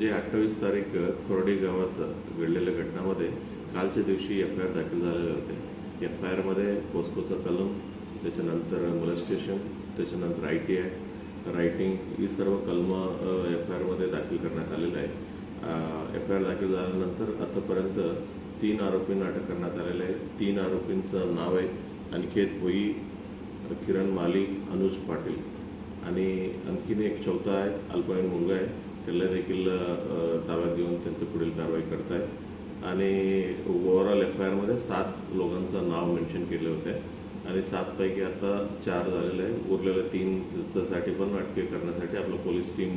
जे अठ्ठावीस तारीख खोर्डे गावात घडलेल्या घटनामध्ये कालच्या दिवशी एफ आय आर दाखल झालेले होते. एफ आय आरमध्ये पोस्कोचा कलम त्याच्यानंतर मोलेस्टेशन त्याच्यानंतर आय टी आय रायटिंग ही सर्व कलमं एफ आय आरमध्ये दाखल करण्यात आलेलं आहे. एफ आय आर दाखल झाल्यानंतर आतापर्यंत तीन आरोपींना अटक करण्यात आलेलं आहे तीन आरोपींचं नाव आहे अनिकेत भोई किरण माली अनुज पाटील. आणि आणखीन एक चौथा आहे अल्पवयीन मुलगा आहे. त्याला देखील ताब्यात घेऊन त्यांची पुढील कारवाई करत आहेत आणि ओव्हरऑल एफ आय आरमध्ये सात लोकांचं नाव मेन्शन केले होते. आणि सातपैकी आता चार झालेले आहे उरलेल्या तीन साठी पण अटके करण्यासाठी आपलं पोलीस टीम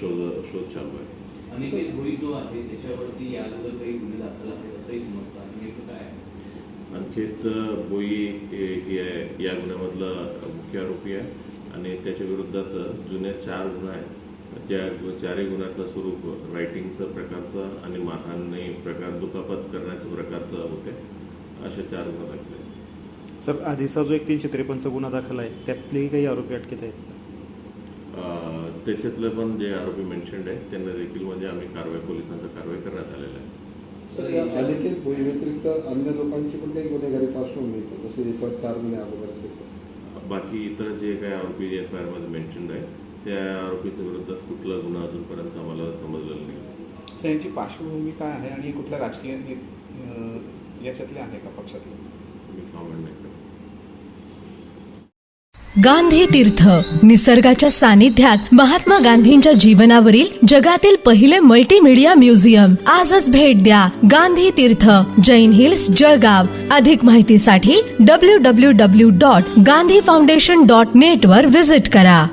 शोध शोध चालू आहे. आणि भोई जो आहे त्याच्यावरती या अगोदर काही गुन्हे दाखल आहेत असंही समजतं नेमकं काय हे आहे. या गुन्ह्यामधला मुख्य आरोपी आहे. आणि त्याच्या विरोधात जुने चार गुन्हे आहेत. त्या चारही गुन्ह्यातलं स्वरूप रायटिंगचं प्रकारचं आणि मारहाणी प्रकार दुखापत करण्याचं प्रकारचं होते असे चार गुन्हे दाखले सर आधीचा जो एक तीनशे त्रेपन्नचा गुन्हा दाखल आहे त्यातलेही काही आरोपी अटकेत आहेत अं, त्याच्यातले पण जे आरोपी मेन्शन्ड आहेत त्यांना देखील म्हणजे आम्ही कारवाई पोलिसांचा कारवाई करण्यात आलेला आहे सर या व्यतिरिक्त अन्य लोकांची पण काही गुन्हेगारी पार्श्वभूमी? जसे याच्यावर चार गुन्हे अगोदरचे आहेत. बाकी इतर जे काही आरोपी एफ आय आरमध्ये मेन्शन्ड आहे त्या आरोपीच्या विरोधात कुठला गुन्हा अजूनपर्यंत आम्हाला समजलेला नाही. सर यांची पार्श्वभूमी काय आहे आणि कुठल्या राजकीय हे, याच्यातले आहे का पक्षातले? मी कॉमेंट नाही गांधी तीर्थ निसर्गाच्या सानिध्यात महात्मा गांधींच्या जीवनावरील जगातील पहिले मल्टीमीडिया म्युझियम आजच भेट द्या गांधी तीर्थ जैन हिल्स जळगाव. अधिक माहितीसाठी W W W dot Gandhi foundation dot net वर विजिट करा.